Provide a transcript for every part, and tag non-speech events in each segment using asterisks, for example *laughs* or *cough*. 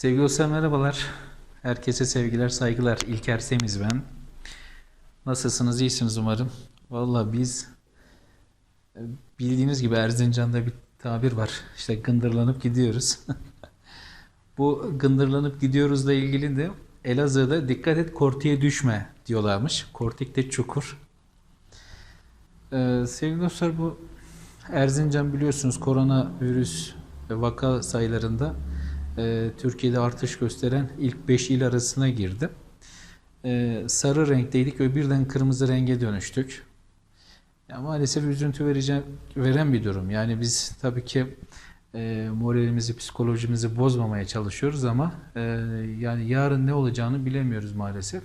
Sevgili dostlar merhabalar. Herkese sevgiler, saygılar. İlker Semiz ben. Nasılsınız? İyisiniz umarım. Valla biz e, bildiğiniz gibi Erzincan'da bir tabir var. İşte gındırlanıp gidiyoruz. *laughs* Bu gındırlanıp gidiyoruzla ilgili de Elazığ'da dikkat et kortiye düşme diyorlarmış. Kortikte çukur. Ee, sevgili dostlar bu Erzincan biliyorsunuz koronavirüs vaka sayılarında e, Türkiye'de artış gösteren ilk 5 il arasına girdi. E, sarı renkteydik ve birden kırmızı renge dönüştük. Ya maalesef üzüntü vereceğim, veren bir durum. Yani biz tabii ki e, moralimizi, psikolojimizi bozmamaya çalışıyoruz ama e, yani yarın ne olacağını bilemiyoruz maalesef.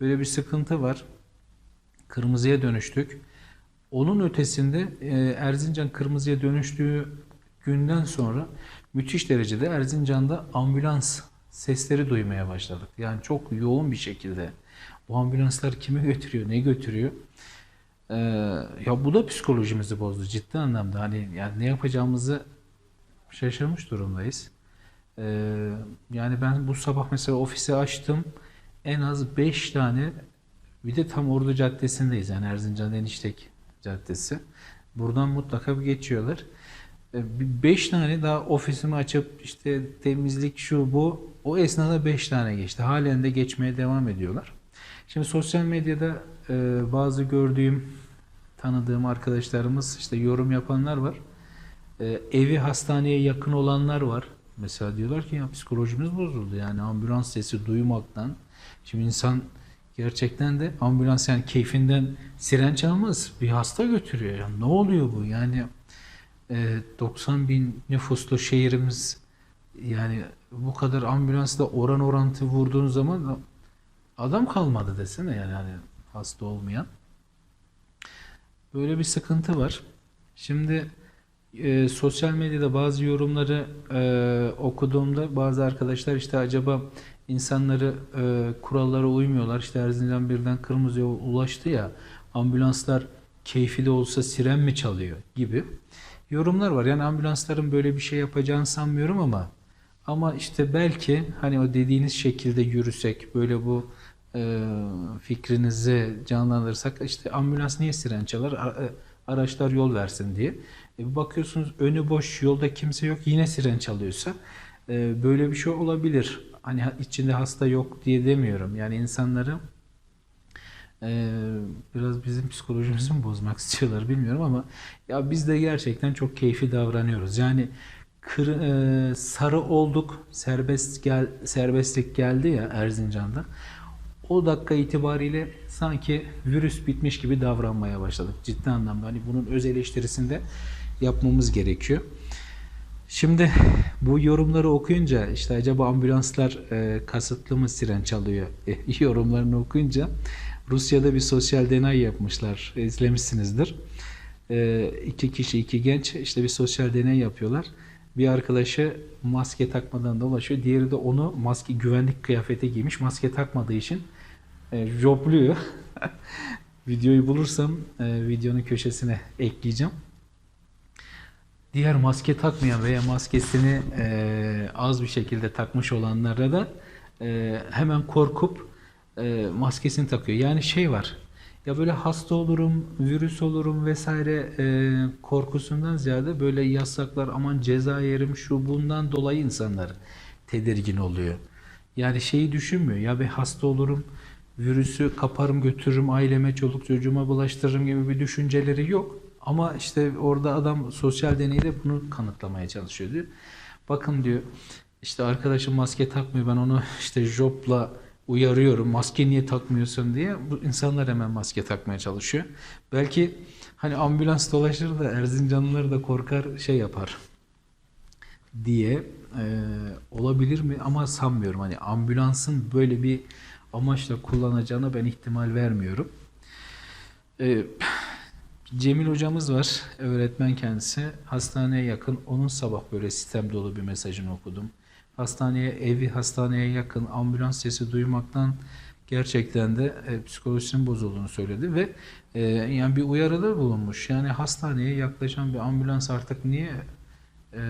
Böyle bir sıkıntı var. Kırmızıya dönüştük. Onun ötesinde e, Erzincan kırmızıya dönüştüğü günden sonra müthiş derecede Erzincan'da ambulans sesleri duymaya başladık. Yani çok yoğun bir şekilde bu ambulanslar kimi götürüyor, ne götürüyor? Ee, ya bu da psikolojimizi bozdu ciddi anlamda. Hani yani ne yapacağımızı şaşırmış durumdayız. Ee, yani ben bu sabah mesela ofisi açtım. En az 5 tane bir de tam Ordu Caddesi'ndeyiz. Yani Erzincan Eniştek Caddesi. Buradan mutlaka bir geçiyorlar. 5 tane daha ofisimi açıp işte temizlik şu bu o esnada 5 tane geçti. Halen de geçmeye devam ediyorlar. Şimdi sosyal medyada e, bazı gördüğüm tanıdığım arkadaşlarımız işte yorum yapanlar var. E, evi hastaneye yakın olanlar var. Mesela diyorlar ki ya psikolojimiz bozuldu. Yani ambulans sesi duymaktan. Şimdi insan gerçekten de ambulans yani keyfinden siren çalmaz. Bir hasta götürüyor. Yani ne oluyor bu? Yani e, 90 bin nüfuslu şehrimiz yani bu kadar ambulansla oran orantı vurduğun zaman adam kalmadı desene yani hani hasta olmayan. Böyle bir sıkıntı var. Şimdi e, sosyal medyada bazı yorumları e, okuduğumda bazı arkadaşlar işte acaba insanları e, kurallara uymuyorlar. İşte Erzincan birden kırmızıya ulaştı ya ambulanslar keyfi de olsa siren mi çalıyor gibi yorumlar var. Yani ambulansların böyle bir şey yapacağını sanmıyorum ama ama işte belki hani o dediğiniz şekilde yürüsek böyle bu e, fikrinizi canlandırırsak işte ambulans niye siren çalar e, araçlar yol versin diye. E, bakıyorsunuz önü boş yolda kimse yok yine siren çalıyorsa e, böyle bir şey olabilir. Hani ha- içinde hasta yok diye demiyorum. Yani insanları ee, biraz bizim psikolojimizi mi bozmak *laughs* istiyorlar bilmiyorum ama ya biz de gerçekten çok keyfi davranıyoruz. Yani kır, e, sarı olduk, serbest gel, serbestlik geldi ya Erzincan'da. O dakika itibariyle sanki virüs bitmiş gibi davranmaya başladık ciddi anlamda. Hani bunun öz eleştirisini de yapmamız gerekiyor. Şimdi bu yorumları okuyunca işte acaba ambulanslar e, kasıtlı mı siren çalıyor *laughs* e, yorumlarını okuyunca Rusya'da bir sosyal deney yapmışlar. İzlemişsinizdir. E, iki kişi, iki genç işte bir sosyal deney yapıyorlar. Bir arkadaşı maske takmadan dolaşıyor. Diğeri de onu maske güvenlik kıyafeti giymiş. Maske takmadığı için e, jopluyor. *laughs* Videoyu bulursam e, videonun köşesine ekleyeceğim. Diğer maske takmayan veya maskesini e, az bir şekilde takmış olanlara da e, hemen korkup e, maskesini takıyor. Yani şey var. Ya böyle hasta olurum, virüs olurum vesaire e, korkusundan ziyade böyle yasaklar aman ceza yerim şu bundan dolayı insanlar tedirgin oluyor. Yani şeyi düşünmüyor. Ya bir hasta olurum, virüsü kaparım götürürüm aileme, çoluk çocuğuma bulaştırırım gibi bir düşünceleri yok. Ama işte orada adam sosyal deneyde bunu kanıtlamaya çalışıyor diyor. Bakın diyor işte arkadaşım maske takmıyor ben onu işte jopla uyarıyorum maske niye takmıyorsun diye bu insanlar hemen maske takmaya çalışıyor. Belki hani ambulans dolaşır da Erzincanlılar da korkar şey yapar diye e, olabilir mi ama sanmıyorum. Hani ambulansın böyle bir amaçla kullanacağına ben ihtimal vermiyorum. E, Cemil hocamız var, öğretmen kendisi. Hastaneye yakın, onun sabah böyle sistem dolu bir mesajını okudum. Hastaneye, evi hastaneye yakın, ambulans sesi duymaktan gerçekten de e, psikolojisinin bozulduğunu söyledi ve e, yani bir uyarıda bulunmuş. Yani hastaneye yaklaşan bir ambulans artık niye e,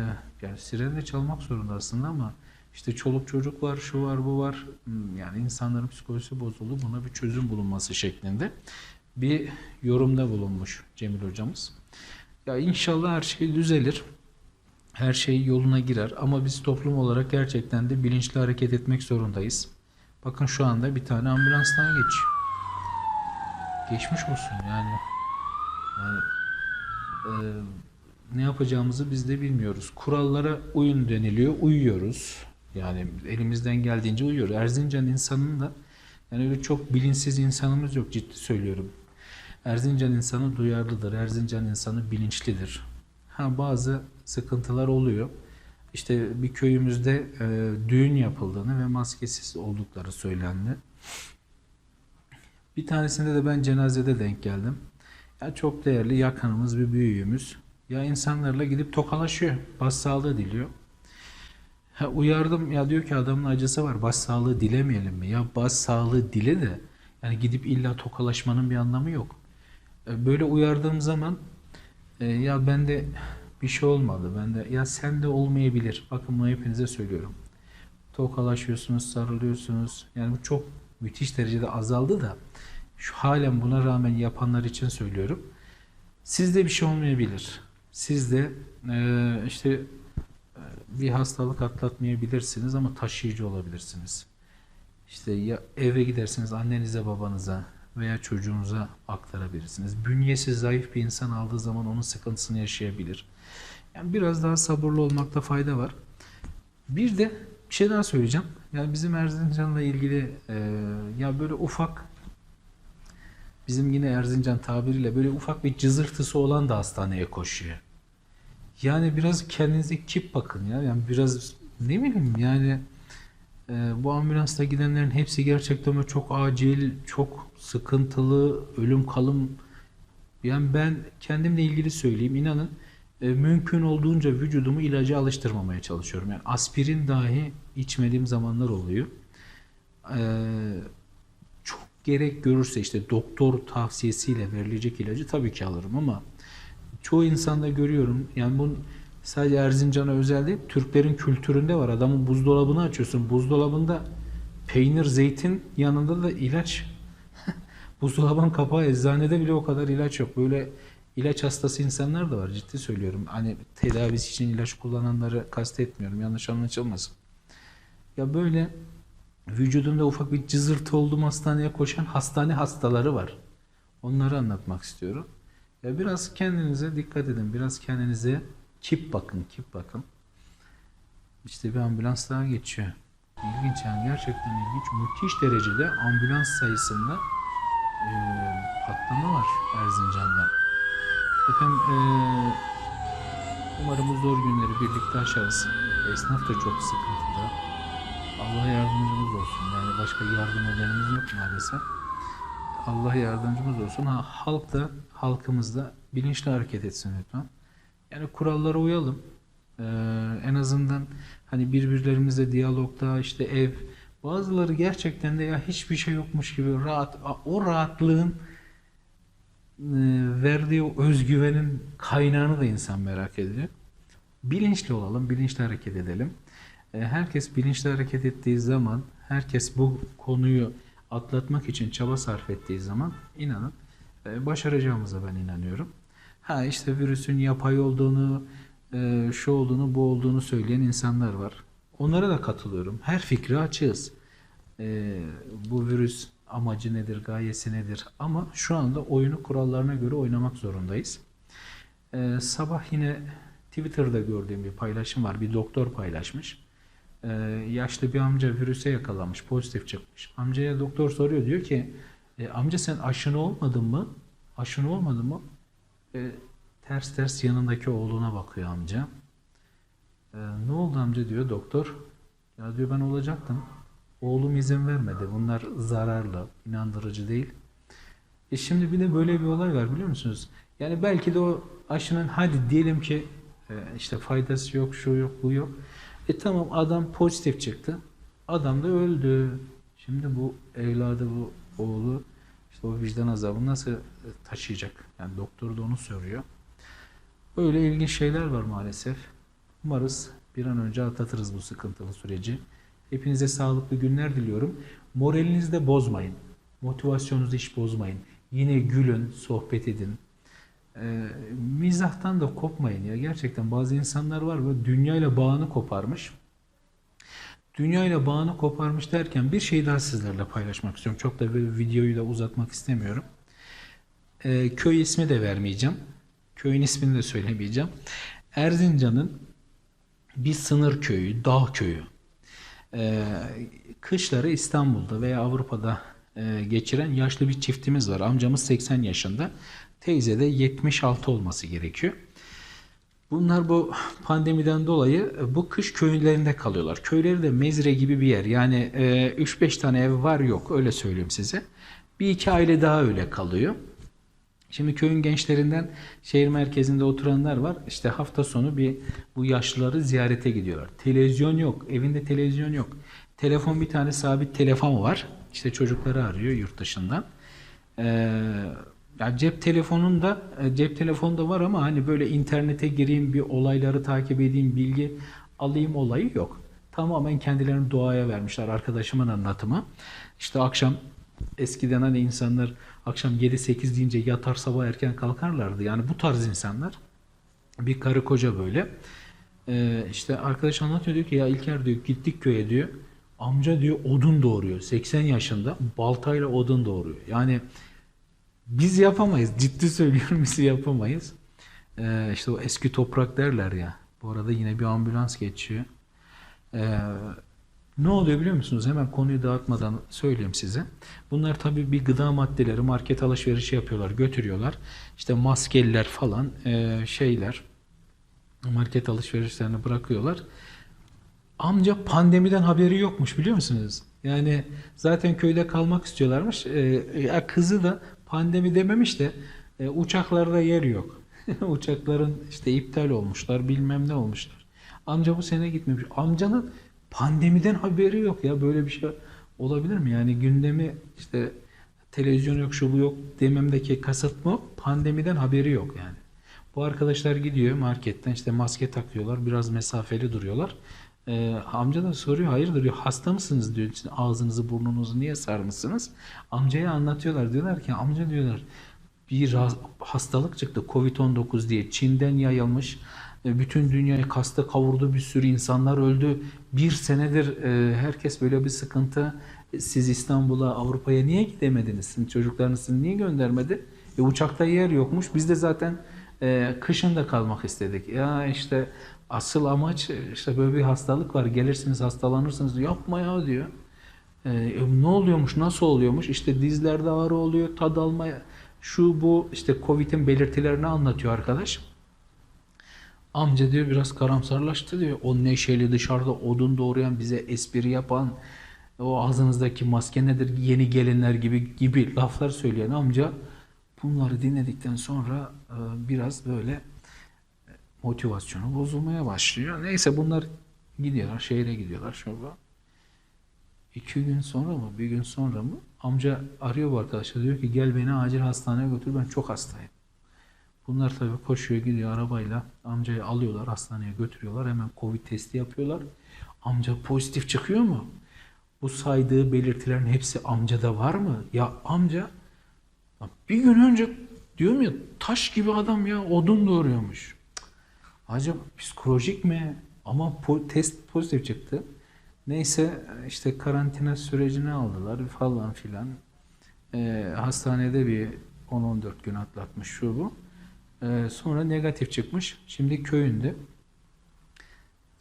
yani siren de çalmak zorunda aslında ama İşte çoluk çocuk var, şu var, bu var. Hmm, Yani insanların psikolojisi bozuldu. Buna bir çözüm bulunması şeklinde bir yorumda bulunmuş Cemil hocamız. Ya inşallah her şey düzelir. Her şey yoluna girer ama biz toplum olarak gerçekten de bilinçli hareket etmek zorundayız. Bakın şu anda bir tane ambulans daha geçiyor. Geçmiş olsun yani. Yani e, ne yapacağımızı biz de bilmiyoruz. Kurallara uyun deniliyor, uyuyoruz. Yani elimizden geldiğince uyuyoruz. Erzincan insanının da yani öyle çok bilinçsiz insanımız yok ciddi söylüyorum. Erzincan insanı duyarlıdır. Erzincan insanı bilinçlidir. Ha bazı sıkıntılar oluyor. İşte bir köyümüzde e, düğün yapıldığını ve maskesiz oldukları söylendi. Bir tanesinde de ben cenazede denk geldim. Ya çok değerli yakınımız bir büyüğümüz. Ya insanlarla gidip tokalaşıyor. Başsağlığı diliyor. Ha, uyardım ya diyor ki adamın acısı var. Başsağlığı dilemeyelim mi? Ya başsağlığı dile de yani gidip illa tokalaşmanın bir anlamı yok. E, Böyle uyardığım zaman e, ya bende bir şey olmadı. Ben de ya sen de olmayabilir. Bakın bunu hepinize söylüyorum. Tokalaşıyorsunuz, sarılıyorsunuz. Yani bu çok müthiş derecede azaldı da şu halen buna rağmen yapanlar için söylüyorum. Sizde bir şey olmayabilir. Sizde e, işte e, bir hastalık atlatmayabilirsiniz ama taşıyıcı olabilirsiniz. İşte ya eve gidersiniz annenize babanıza veya çocuğunuza aktarabilirsiniz. Bünyesi zayıf bir insan aldığı zaman onun sıkıntısını yaşayabilir. Yani biraz daha sabırlı olmakta fayda var. Bir de bir şey daha söyleyeceğim. Yani bizim Erzincan'la ilgili e, ya böyle ufak bizim yine Erzincan tabiriyle böyle ufak bir cızırtısı olan da hastaneye koşuyor. Yani biraz kendinize kip bakın ya. Yani biraz ne bileyim yani e, bu ambulansta gidenlerin hepsi gerçekten çok acil, çok sıkıntılı, ölüm kalım. Yani ben kendimle ilgili söyleyeyim. inanın e, mümkün olduğunca vücudumu ilaca alıştırmamaya çalışıyorum. Yani aspirin dahi içmediğim zamanlar oluyor. E, çok gerek görürse işte doktor tavsiyesiyle verilecek ilacı tabii ki alırım ama çoğu insanda görüyorum. Yani bunun sadece Erzincan'a özel değil, Türklerin kültüründe var. Adamın buzdolabını açıyorsun. Buzdolabında peynir, zeytin yanında da ilaç. *laughs* Buzdolabının kapağı eczanede bile o kadar ilaç yok. Böyle ilaç hastası insanlar da var. Ciddi söylüyorum. Hani tedavisi için ilaç kullananları kastetmiyorum. Yanlış anlaşılmasın. Ya böyle vücudunda ufak bir cızırtı olduğum hastaneye koşan hastane hastaları var. Onları anlatmak istiyorum. Ya biraz kendinize dikkat edin. Biraz kendinize kip bakın, kip bakın. İşte bir ambulans daha geçiyor. İlginç yani gerçekten ilginç. Müthiş derecede ambulans sayısında e, patlama var Erzincan'da. Efendim e, umarım bu zor günleri birlikte aşarız. Esnaf da çok sıkıntıda. Allah yardımcımız olsun. Yani başka yardım edenimiz yok maalesef. Allah yardımcımız olsun. Ha, halk da halkımız da bilinçli hareket etsin lütfen. Yani kurallara uyalım. Ee, en azından hani birbirlerimizle diyalogda işte ev bazıları gerçekten de ya hiçbir şey yokmuş gibi rahat o rahatlığın e, verdiği o özgüvenin kaynağını da insan merak ediyor. Bilinçli olalım, bilinçli hareket edelim. E, Herkes bilinçli hareket ettiği zaman, herkes bu konuyu atlatmak için çaba sarf ettiği zaman inanın e, başaracağımıza ben inanıyorum. Ha işte virüsün yapay olduğunu, e, şu olduğunu, bu olduğunu söyleyen insanlar var. Onlara da katılıyorum. Her fikri açığız. E, bu virüs amacı nedir, gayesi nedir? Ama şu anda oyunu kurallarına göre oynamak zorundayız. Ee, sabah yine Twitter'da gördüğüm bir paylaşım var. Bir doktor paylaşmış. Yaşlı bir amca virüse yakalanmış, pozitif çıkmış. Amcaya doktor soruyor, diyor ki "E, amca sen aşını olmadın mı? Aşını olmadın mı? E, ters ters yanındaki oğluna bakıyor amca. "E, ne oldu amca diyor doktor. Ya diyor ben olacaktım. Oğlum izin vermedi. Bunlar zararlı, inandırıcı değil. E şimdi bir de böyle bir olay var biliyor musunuz? Yani belki de o aşının hadi diyelim ki e, işte faydası yok, şu yok, bu yok. E tamam adam pozitif çıktı. Adam da öldü. Şimdi bu evladı, bu oğlu işte o vicdan azabını nasıl taşıyacak? Yani doktor da onu soruyor. Böyle ilginç şeyler var maalesef. Umarız bir an önce atlatırız bu sıkıntılı süreci. Hepinize sağlıklı günler diliyorum. Moralinizi de bozmayın. Motivasyonunuzu hiç bozmayın. Yine gülün, sohbet edin. Ee, mizahtan da kopmayın ya. Gerçekten bazı insanlar var böyle dünyayla bağını koparmış. Dünyayla bağını koparmış derken bir şey daha sizlerle paylaşmak istiyorum. Çok da videoyu da uzatmak istemiyorum. Ee, köy ismi de vermeyeceğim. Köyün ismini de söylemeyeceğim. Erzincan'ın bir sınır köyü, dağ köyü. Ee, kışları İstanbul'da veya Avrupa'da e, geçiren yaşlı bir çiftimiz var. Amcamız 80 yaşında. Teyze de 76 olması gerekiyor. Bunlar bu pandemiden dolayı e, bu kış köylerinde kalıyorlar. Köyleri de mezre gibi bir yer. Yani e, 3-5 tane ev var yok öyle söyleyeyim size. Bir iki aile daha öyle kalıyor. Şimdi köyün gençlerinden şehir merkezinde oturanlar var. İşte hafta sonu bir bu yaşlıları ziyarete gidiyorlar. Televizyon yok. Evinde televizyon yok. Telefon bir tane sabit telefon var. İşte çocukları arıyor yurt dışından. Ee, ya cep telefonunda e, cep telefonu da var ama hani böyle internete gireyim bir olayları takip edeyim bilgi alayım olayı yok. Tamamen kendilerini doğaya vermişler arkadaşımın anlatımı. İşte akşam eskiden hani insanlar akşam 7-8 deyince yatar sabah erken kalkarlardı. Yani bu tarz insanlar bir karı koca böyle. Ee, işte arkadaş anlatıyor diyor ki ya İlker diyor gittik köye diyor. Amca diyor odun doğuruyor. 80 yaşında baltayla odun doğuruyor. Yani biz yapamayız. Ciddi söylüyorum biz yapamayız. Ee, işte o eski toprak derler ya. Bu arada yine bir ambulans geçiyor. Ee, ne oluyor biliyor musunuz? Hemen konuyu dağıtmadan söyleyeyim size. Bunlar tabii bir gıda maddeleri market alışverişi yapıyorlar, götürüyorlar. İşte maskeller falan e, şeyler market alışverişlerini bırakıyorlar. Amca pandemiden haberi yokmuş biliyor musunuz? Yani zaten köyde kalmak istiyorlarmış. Ya kızı da pandemi dememiş de e, uçaklarda yer yok. *laughs* Uçakların işte iptal olmuşlar bilmem ne olmuşlar. Amca bu sene gitmemiş. Amcanın pandemiden haberi yok ya böyle bir şey olabilir mi? Yani gündemi işte televizyon yok şu bu yok dememdeki kasıt mı? Pandemiden haberi yok yani. Bu arkadaşlar gidiyor marketten işte maske takıyorlar biraz mesafeli duruyorlar. Ee, amca da soruyor hayırdır diyor hasta mısınız diyor "Sizin ağzınızı burnunuzu niye sarmışsınız? Amcaya anlatıyorlar diyorlar ki amca diyorlar bir hastalık çıktı Covid-19 diye Çin'den yayılmış bütün dünyayı kasta kavurdu bir sürü insanlar öldü. Bir senedir e, herkes böyle bir sıkıntı. E, siz İstanbul'a Avrupa'ya niye gidemediniz? Sizin çocuklarınız sizi niye göndermedi? E, uçakta yer yokmuş. Biz de zaten e, kışın da kalmak istedik. Ya işte asıl amaç e, işte böyle bir hastalık var. Gelirsiniz hastalanırsınız. Yapma ya diyor. E, e, ne oluyormuş, nasıl oluyormuş? İşte dizlerde ağrı oluyor, tad alma, şu bu işte Covid'in belirtilerini anlatıyor arkadaş. Amca diyor biraz karamsarlaştı diyor. O neşeli dışarıda odun doğrayan bize espri yapan o ağzınızdaki maske nedir yeni gelinler gibi gibi laflar söyleyen amca bunları dinledikten sonra e, biraz böyle e, motivasyonu bozulmaya başlıyor. Neyse bunlar gidiyorlar şehre gidiyorlar şurada. İki gün sonra mı, bir gün sonra mı amca arıyor bu arkadaşlar diyor ki gel beni acil hastaneye götür ben çok hastayım. Bunlar tabii koşuyor gidiyor arabayla amcayı alıyorlar hastaneye götürüyorlar hemen covid testi yapıyorlar. Amca pozitif çıkıyor mu? Bu saydığı belirtilerin hepsi amcada var mı? Ya amca bir gün önce diyorum ya taş gibi adam ya odun doğuruyormuş. Acaba psikolojik mi? Ama po- test pozitif çıktı. Neyse işte karantina sürecine aldılar falan filan. Ee, hastanede bir 10-14 gün atlatmış şu bu. Ee, sonra negatif çıkmış. Şimdi köyünde.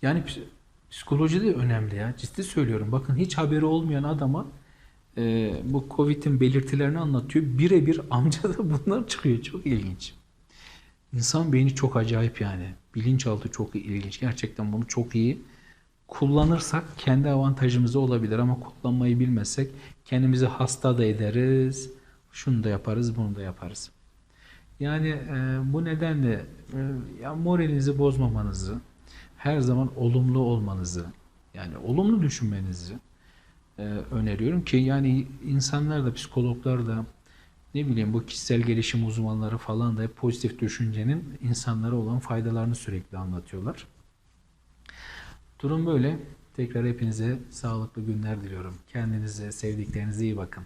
Yani ps- psikoloji de önemli ya. Ciddi söylüyorum. Bakın hiç haberi olmayan adama e, bu Covid'in belirtilerini anlatıyor. Birebir amcada *laughs* bunlar çıkıyor. Çok ilginç. İnsan beyni çok acayip yani. Bilinçaltı çok ilginç. Gerçekten bunu çok iyi kullanırsak kendi avantajımıza olabilir ama kullanmayı bilmezsek kendimizi hasta da ederiz. Şunu da yaparız, bunu da yaparız. Yani e, bu nedenle e, ya moralinizi bozmamanızı, her zaman olumlu olmanızı, yani olumlu düşünmenizi e, öneriyorum ki yani insanlar da psikologlar da ne bileyim bu kişisel gelişim uzmanları falan da hep pozitif düşüncenin insanlara olan faydalarını sürekli anlatıyorlar. Durum böyle. Tekrar hepinize sağlıklı günler diliyorum. Kendinize, sevdiklerinize iyi bakın.